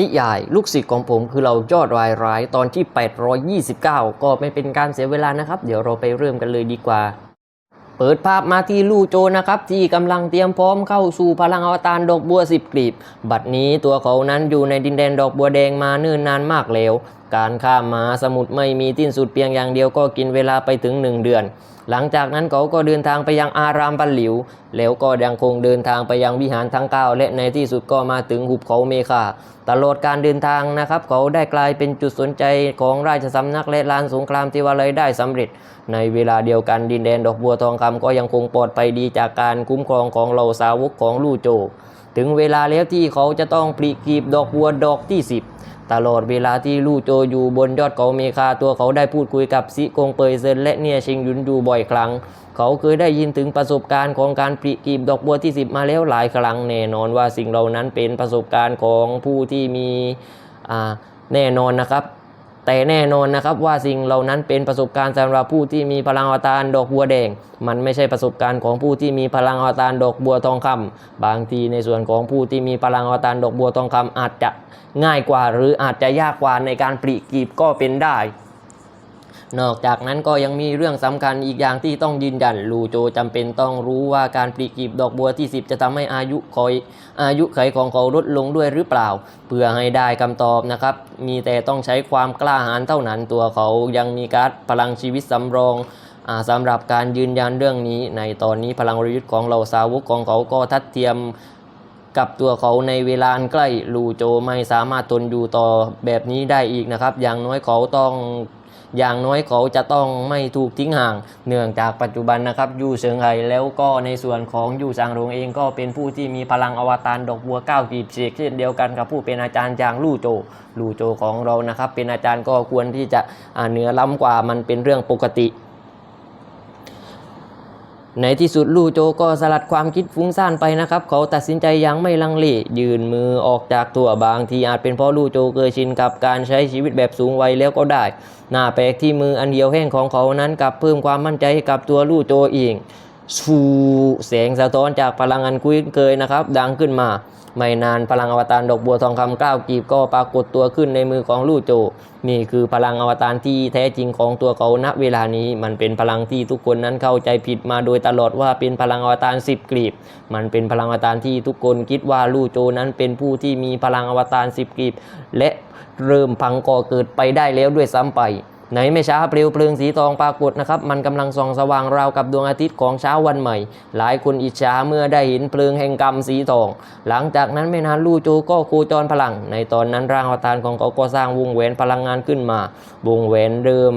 นิยายลูกศิษย์ของผมคือเรายอดรายร้ายตอนที่ 829 ก็ไม่เป็นการเสียเวลานะครับ เดี๋ยวเราไปเริ่มกันเลยดีกว่า เปิดภาพมาที่ลู่โจนะครับ ที่กำลังเตรียมพร้อมเข้าสู่พลังอวตารดอกบัวสิบกลีบ บัดนี้ตัวเขานั้นอยู่ในดินแดนดอกบัวแดงมาเนิ่นนานมากแล้ว การข้ามมหาสมุทรไม่มีที่สุดเพียงอย่างเดียวก็กินเวลาไปถึงหนึ่งเดือน หลังจากนั้นเขาก็เดินทางไปยังอารามปันหลิว แล้วก็ยังคงเดินทางไปยังวิหารทั้งเก้าและในที่สุดก็มาถึงหุบเขาเมฆาตลอดการเดินทางนะครับ เขาได้กลายเป็นจุดสนใจของราชสำนักและลานสงครามที่วาเลยได้สำเร็จ ในเวลาเดียวกันดินแดนดอกบัวทองคำก็ยังคงปลอดภัยดีจากการคุ้มครองของเหล่าสาวกของลู่โจ ถึงเวลาแล้วที่เขาจะต้องปลีกกีบดอกบัวดอกที่ 10 ตลอดเวลาที่ลู่โจอยู่บนยอดเขาเมคาตัวเขาได้พูดคุยกับซิกงเปยเซินและเนียชิงยุนอยู่บ่อยครั้ง เขาเคยได้ยินถึงประสบการณ์ของการปลีกกีบดอกบัวที่10มาแล้วหลายครั้งแน่นอนว่าสิ่งเหล่านั้นเป็นประสบการณ์ของผู้ที่มีแน่นอนนะครับ แต่แน่นอนนะครับว่าสิ่งเหล่านั้นเป็นประสบการณ์สำหรับผู้ที่มีพลังอวตารดอกบัวแดง มันไม่ใช่ประสบการณ์ของผู้ที่มีพลังอวตารดอกบัวทองคำบางทีในส่วนของผู้ที่มีพลังอวตารดอกบัวทองคำอาจจะง่ายกว่า หรืออาจจะยากกว่าในการปรีกีบก็เป็นได้ นอกจากนั้นก็ยังมีเรื่องสำคัญอีกอย่างที่ต้องยืนยันลูโจจำเป็นต้องรู้ว่าการปลีกีบดอกบัวที่ 10 จะทำให้อายุคอยอายุไขของเขาลดลงด้วยหรือเปล่า เพื่อให้ได้คำตอบนะครับ มีแต่ต้องใช้ความกล้าหาญเท่านั้นตัวเขายังมีการ์ดพลังชีวิตสำรองสำหรับการยืนยันเรื่องนี้ ในตอนนี้พลังวรยุทธ์ของเหล่าสาวกของเขาก็ทัดเทียมกับตัวเขาในเวลาอันใกล้ลูโจไม่สามารถทนอยู่ต่อแบบนี้ได้อีกนะครับ อย่างน้อยเขาต้อง อย่างน้อยเขาจะต้องไม่ถูกทิ้งห่าง เนื่องจากปัจจุบันนะครับยูเซิงไห่แล้วก็ในส่วนของยูซางหลงเองก็เป็นผู้ที่มีพลังอวตารดอกบัวเก้ากีบเสกเช่นเดียวกันกับผู้เป็นอาจารย์จางลู่โจลู่โจของเรานะครับ เป็นอาจารย์ก็ควรที่จะเหนือล้ำกว่ามันเป็นเรื่องปกติ ในที่สุดลู่โจก็สลัดความคิดฟุ้งซ่านไปนะครับ เขาตัดสินใจอย่างไม่ลังเลยืนมือออกจากตัวบางทีอาจเป็นเพราะลู่โจเคยชินกับการใช้ชีวิตแบบสูงวัยแล้วก็ได้หน้าแปลกที่มืออันเดียวแห้งของเขานั้นกลับเพิ่มความมั่นใจให้กับตัวลู่โจเองสูแสงสะท้อนจากพลังงานคุ้นเคยนะครับ ดังขึ้นมา ไม่นานพลังอวตารดอกบัวทองคำเก้ากีบก็ปรากฏตัวขึ้นในมือของลู่โจ นี่คือพลังอวตารที่แท้จริงของตัวเขาณเวลานี้ มันเป็นพลังที่ทุกคนนั้นเข้าใจผิดมาโดยตลอดว่าเป็นพลังอวตารสิบกลีบ มันเป็นพลังอวตารที่ทุกคนคิดว่าลู่โจนั้นเป็นผู้ที่มีพลังอวตารสิบกลีบ และเริ่มพังก่อเกิดไปได้แล้วด้วยซ้ำไป ในไม่ช้าเปลวเพลิงสีทองปรากฏนะครับ มันกำลังส่องสว่างราวกับดวงอาทิตย์ของเช้าวันใหม่ หลายคนอิจฉาเมื่อได้เห็นเพลิงแห่งกรรมสีทอง หลังจากนั้นไม่นานลู่โจก็โคจรพลัง ในตอนนั้นร่างอวตารของเขาก็สร้างวงแหวนพลังงานขึ้นมา วงแหวนเริ่ม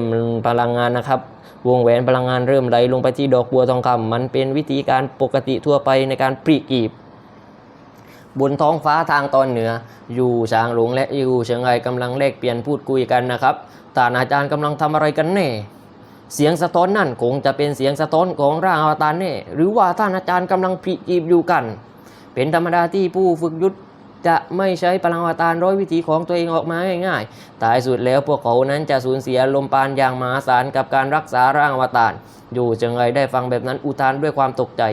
พลังงานนะครับวงแหวนพลังงานเริ่มไหลลงไปที่ดอกบัวทองคำมันเป็นวิธีการปกติทั่วไปในการปลีกีบบนท้องฟ้าทางตอนเหนือ อยู่ชางหลงและอยู่เชียงไฮ้กำลังแลกเปลี่ยนพูดคุยกันนะครับ ตานอาจารย์กำลังทำอะไรกันแน่ เสียงสะท้อนนั่นคงจะเป็นเสียงสะท้อนของร่างอวตารแน่ หรือว่าท่านอาจารย์กำลังปลีกีบอยู่กัน เป็นธรรมดาที่ผู้ฝึกยุทธ จะไม่ใช้พลังอวตารร้อยวิธีของตัวเองออกมาง่ายๆท้ายสุดแล้วพวกเขานั้นจะสูญเสียลมปราณอย่างมหาศาลกับการรักษาร่างอวตาร อยู่เชียงไฮ้ได้ฟังแบบนั้นอุทานด้วยความตกใจ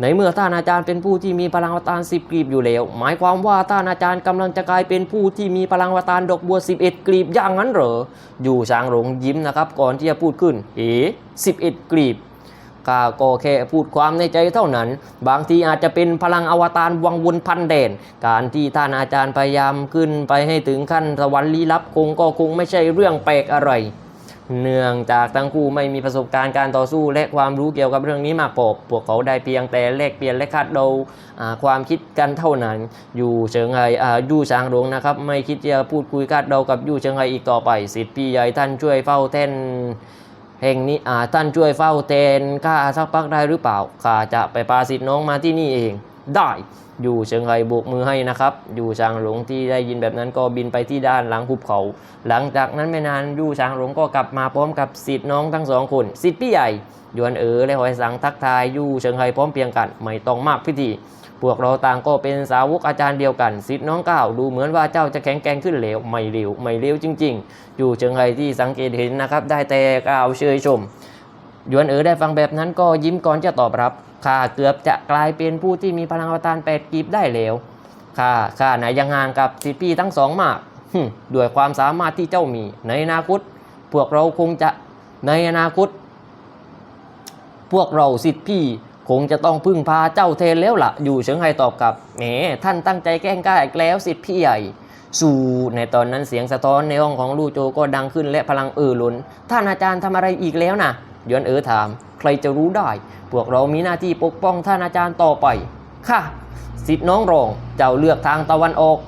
ในเมื่อท่านอาจารย์เป็นผู้ที่มีพลังอวตารสิบกลีบอยู่แล้ว หมายความว่าท่านอาจารย์กำลังจะกลายเป็นผู้ที่มีพลังอวตารดอกบัว 11 กลีบอย่างนั้นเหรอ อยู่ช้างหลงยิ้มนะครับก่อนที่จะพูดขึ้น เอ๋11 กลีบ ข้าก็แค่พูดความในใจเท่านั้น บางทีอาจจะเป็นพลังอวตารวังวนพันแดนการที่ท่านอาจารย์พยายามขึ้นไปให้ถึงขั้นสวรรค์ลี้ลับคงก็คงไม่ใช่เรื่องแปลกอะไรเนื่องจากทั้งคู่ไม่มีประสบการณ์การต่อสู้และความรู้เกี่ยวกับเรื่องนี้มากพอพวกเขาได้เพียงแต่แลกเปลี่ยนและคาดเดาความคิดกันเท่านั้น อยู่เฉิงไห่อ่ายู่ช้างหลวงนะครับ ไม่คิดจะพูดคุยคาดเดากับยู่เฉิงไห่อีกต่อไป สิทธิ์พี่ใหญ่ท่านช่วยเฝ้าแท่น แห่งนี้อ่าท่านช่วยเฝ้าเตนข้าสักพักได้หรือเปล่าข้าจะไปพาสิทธิ์น้องมาที่นี่เองได้อยู่เชิงไห่โบกมือให้นะครับ อยู่ช้างหลงที่ได้ยินแบบนั้นก็บินไปที่ด้านหลังภูเขา หลังจากนั้นไม่นานยู่ช้างหลงก็กลับมาพร้อมกับสิทธิ์น้องทั้งสองคนสิทธิ์พี่ใหญ่ ยวนเอ๋อและหอยสังทักทายยู่เชิงไห่พร้อมเพียงกันไม่ต้องมากพิธี พวกเราต่างก็เป็นสาวกอาจารย์เดียวกันสิทธิ์น้องก้าวดูเหมือนว่าเจ้าจะแข็งแกร่งขึ้นเหลวไม่เร็วไม่เร็วจริง ๆ อยู่เชิงไห่ที่สังเกตเห็นนะครับ ได้แต่กล่าวเชยชมยวนเอ๋อได้ฟังแบบนั้นก็ยิ้มก่อนจะตอบรับข้าเกือบจะกลายเป็นผู้ที่มีพลังอวตารแปดกีบได้แล้วข้าข้าไหนยังห่างกับสิทธิพี่ทั้งสองมากด้วยความสามารถที่เจ้ามีในอนาคต พวกเราคงจะในอนาคต พวกเราสิทธิพี่คงจะต้องพึ่งพาเจ้าเทนแล้วละ่ะ อยู่เฉิงไฮตอบกลับแหมท่านตั้งใจแกล้งกล้าอีกแล้วสิทธิพี่ใหญ่สู่ในตอนนั้นเสียงสะท้อนในห้องของลู่โจก็ดังขึ้นและพลังเอ่อล้น ท่านอาจารย์ทำอะไรอีกแล้วนะหยวนเอ๋อถาม ใครจะรู้ได้ พวกเรามีหน้าที่ปกป้องท่านอาจารย์ต่อไป ค่ะ สิทธิ์น้องรอง เจ้าเลือกทางตะวันออก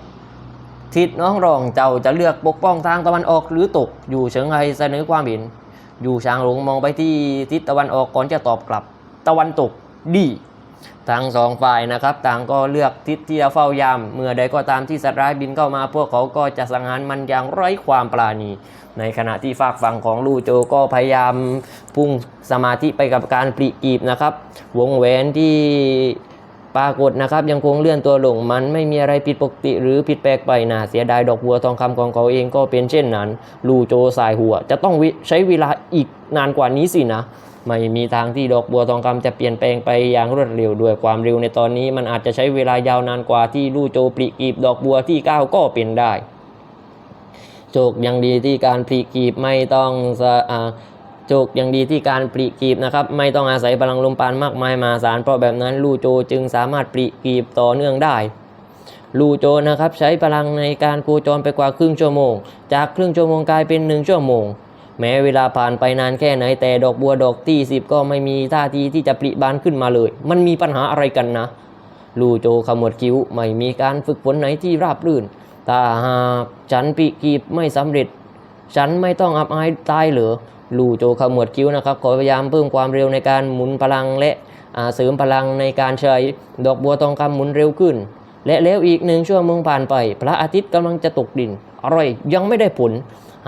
ทิศน้องรอง เจ้าจะเลือกปกป้องทางตะวันออกหรือตก อยู่เฉิงไฮเสนอความเห็น อยู่ชางหลงมองไปที่ทิศตะวันออกก่อนจะตอบกลับตะวันตกดีทั้งสองฝ่ายนะครับ ต่างก็เลือกทิศที่จะเฝ้ายาม เมื่อใดก็ตามที่สัตว์ร้ายบินเข้ามา พวกเขาก็จะสังหารมันอย่างไร้ความปราณี ในขณะที่ฝากฝั่งของลู่โจก็พยายามพุ่งสมาธิไปกับการปลีกีบนะครับ วงแหวนที่ ปรากฏนะครับยังคงเลื่อนตัวลงมันไม่มีอะไรผิดปกติ หรือผิดแปลกไปนะเสียดายดอกบัวทองคำของเขาเองก็เป็นเช่นนั้น ลู่โจสายหัว จะต้องใช้เวลาอีกนานกว่านี้สินะไม่มีทางที่ดอกบัวทองคำจะเปลี่ยนแปลงไปอย่างรวดเร็วด้วยความเร็วในตอนนี้ มันอาจจะใช้เวลายาวนานกว่าที่ลู่โจปลีกีบดอกบัวที่ก้าวก็เป็นได้โชคยังดีที่การปลีกีบไม่ต้อง สะอ่างดีที่การปลีกีบนะครับ ไม่ต้องอาศัยพลังลมปานมากมายมหาศาลเพราะแบบนั้นลู่โจจึงสามารถปลีกีบต่อเนื่องได้ลูโจนะครับใช้พลังในการโคจรไปกว่าครึ่งชั่วโมง จากครึ่งชั่วโมงกลายเป็นหนึ่งชั่วโมง แม้เวลาผ่านไปนานแค่ไหนแต่ดอกบัวดอกที่สิบก็ไม่มีท่าทีที่จะปริบานขึ้นมาเลย มันมีปัญหาอะไรกันนะลูโจขมวดคิ้วไม่มีการฝึกฝนไหนที่ราบรื่นถ้าหากฉันปริกีบไม่สำเร็จ ฉันไม่ต้องอับอายตายเหรือลู่โจขมวดคิ้วนะครับขอพยายามเพิ่มความเร็วในการหมุนพลังและอ่าเสริมพลังในการใช้ดอกบัวทองคำหมุนเร็วขึ้น และแล้วอีกหนึ่งชั่วโมงผ่านไป พระอาทิตย์กำลังจะตกดินอะไรยังไม่ได้ผล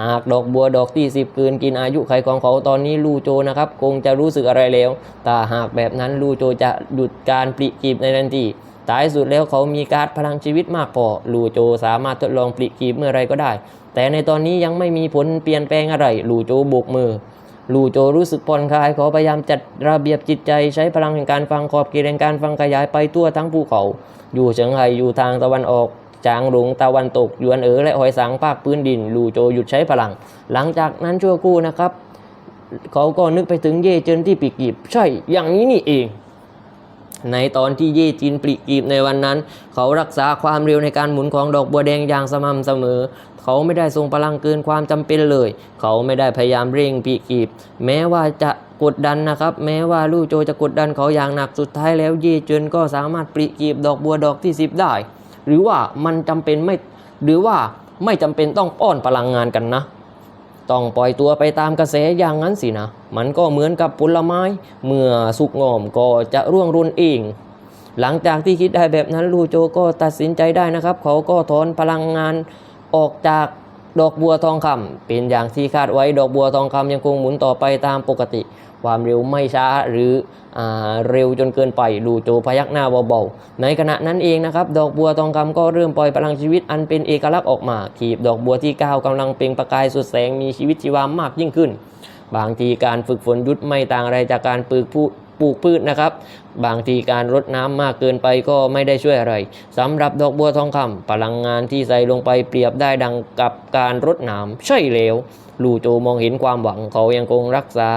หากดอกบัวดอกที่สิบเกินกินอายุไขของเขาตอนนี้ลูโจนะครับ คงจะรู้สึกอะไรแล้ว แต่หากแบบนั้นลูโจจะหยุดการปลิกีบในทันที ท้ายสุดแล้วเขามีการ์ดพลังชีวิตมากพอลูโจสามารถทดลองปลิกีบเมื่อไรก็ได้ แต่ในตอนนี้ยังไม่มีผลเปลี่ยนแปลงอะไรลูโจโบกมือลูโจรู้สึกผ่อนคลายเขาพยายามจัดระเบียบจิตใจใช้พลังแห่งการฟังขอบเขตแห่งการฟังขยายไปทั่วทั้งภูเขา อยู่เฉิงไห่อยู่ทางตะวันออกจางหลงตะวันตกยวนเอ๋อและหอยสังภาคพื้นดินลูโจหยุดใช้พลัง หลังจากนั้นชั่วครู่นะครับ เขาก็นึกไปถึงเย่เจินที่ปีกกีบใช่อย่างนี้นี่เอง ในตอนที่เย่จินปลีกีบในวันนั้น เขารักษาความเร็วในการหมุนของดอกบัวแดงอย่างสม่ำเสมอ เขาไม่ได้ทรงพลังเกินความจำเป็นเลย เขาไม่ได้พยายามเร่งปลีกีบ แม้ว่าจะกดดันนะครับ แม้ว่าลู่โจจะกดดันเขาอย่างหนักสุดท้ายแล้วเย่จินก็สามารถปลีกีบดอกบัวดอกที่สิบได้ หรือว่ามันจำเป็นไม่หรือว่าไม่จำเป็นต้องป้อนพลังงานกันนะ ต้องปล่อยตัวไปตามกระแสอย่างนั้นสินะ มันก็เหมือนกับผลไม้ เมื่อสุกงอมก็จะร่วงรุนเอง หลังจากที่คิดได้แบบนั้นลูโจก็ตัดสินใจได้นะครับ เขาก็ถอนพลังงานออกจาก ดอกบัวทองคำเป็นอย่างที่คาดไว้ดอกบัวทองคำยังคงหมุนต่อไปตามปกติ ความเร็วไม่ช้าหรืออเร็วจนเกินไปลูโจพยักหน้าเบาๆในขณะนั้นเองนะครับดอกบัวทองคำก็เริ่มปล่อยพลังชีวิตอันเป็นเอกลักษณ์ออกมาขีบดอกบัวที่ก้าวกำลังเปล่งประกายสุดแสงมีชีวิตชีวามากยิ่งขึ้น บางทีการฝึกฝนยุทธไม่ต่างอะไรจากการปลูกพืช ปลูกพืชนะครับ บางทีการรดน้ำมากเกินไปก็ไม่ได้ช่วยอะไรสำหรับดอกบัวทองคำพลังงานที่ใส่ลงไปเปรียบได้ดังกับการรดน้ำใช่แล้วลูโจมองเห็นความหวังเขายังคงรักษา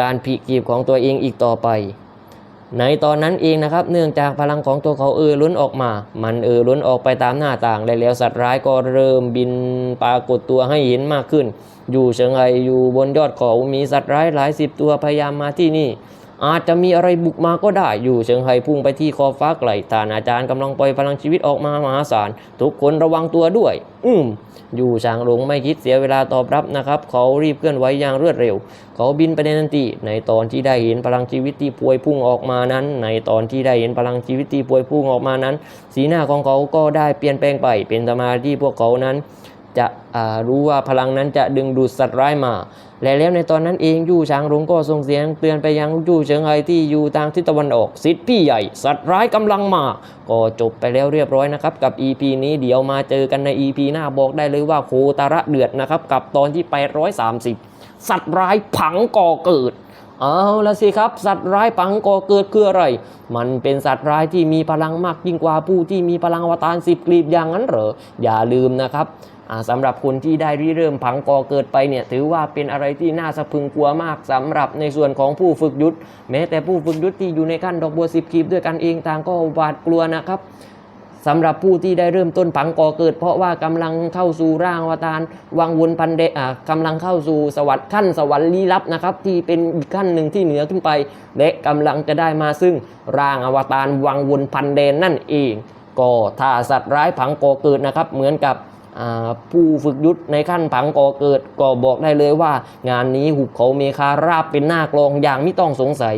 การผีกีบของตัวเองอีกต่อไป ในตอนนั้นเองนะครับ เนื่องจากพลังของตัวเขาเออล้นออกมา มันเออล้นออกไปตามหน้าต่างและแล้วสัตว์ร้ายก็เริ่มบินปรากฏตัวให้เห็นมากขึ้น อยู่เชิงไออยู่บนยอดเขามีสัตว์ร้ายหลายสิบตัวพยายามมาที่นี่ อาจจะมีอะไรบุกมาก็ได้อยู่เชิงไฮพุ่งไปที่ขอฟ้าไกลฐานอาจารย์กำลังปล่อยพลังชีวิตออกมามหาศาลทุกคนระวังตัวด้วย อืมอยู่ช้างหลงไม่คิดเสียเวลาตอบรับนะครับ เขารีบเคลื่อนไหวอย่างรวดเร็ว เขาบินไปในทันทีในตอนที่ได้เห็นพลังชีวิตที่พวยพุ่งออกมานั้น ในตอนที่ได้เห็นพลังชีวิตที่พวยพุ่งออกมานั้น สีหน้าของเขาก็ได้เปลี่ยนแปลงไปเป็นสมาธิพวกเขานั้น จะรู้ว่าพลังนั้นจะดึงดูดสัตว์ร้ายมา และแล้วในตอนนั้นเองยู่ช้างหลงก็ส่งเสียงเตือนไปยังยู่เฉิงไฮที่อยู่ทางทิศตะวันออกสิทธิ์พี่ใหญ่ สัตว์ร้ายกำลังมา ก็จบไปแล้วเรียบร้อยนะครับ กับ EP นี้เดี๋ยวมาเจอกันใน EP หน้าบอกได้เลยว่าโคตาระเดือดนะครับ กับตอนที่ 830 สัตว์ร้ายผังก่อเกิด เอาละสิครับ สัตว์ร้ายปังก่อเกิดคืออะไร มันเป็นสัตว์ร้ายที่มีพลังมากยิ่งกว่าผู้ที่มีพลังอวตารสิบกลีบอย่างนั้นเหรอ อย่าลืมนะครับสำหรับคนที่ได้ริเริ่มผังก่อเกิดไปเนี่ยถือว่าเป็นอะไรที่น่าสะพึงกลัวมากสำหรับในส่วนของผู้ฝึกยุทธแม้แต่ผู้ฝึกยุทธที่อยู่ในขั้นดอกบัวสิบกลีบด้วยกันเองต่างก็หวาดกลัวนะครับ สำหรับผู้ที่ได้เริ่มต้นผังก่อเกิด เพราะว่ากำลังเข้าสู่ร่างอวตารวังวนพันเดอ่ากำลังเข้าสู่สวรรค์ขั้นสวรรค์ลี้ลับนะครับ ที่เป็นอีกขั้นหนึ่งที่เหนือขึ้นไป และกำลังจะได้มาซึ่งร่างอวตารวังวนพันเดนนั่นเองก็ถ้าสัตว์ร้ายผังก่อเกิดนะครับ เหมือนกับผู้ฝึกยุทธในขั้นผังก่อเกิดก็บอกได้เลยว่า งานนี้หุบเขาเมคาราบเป็นหน้ากลองอย่างไม่ต้องสงสัย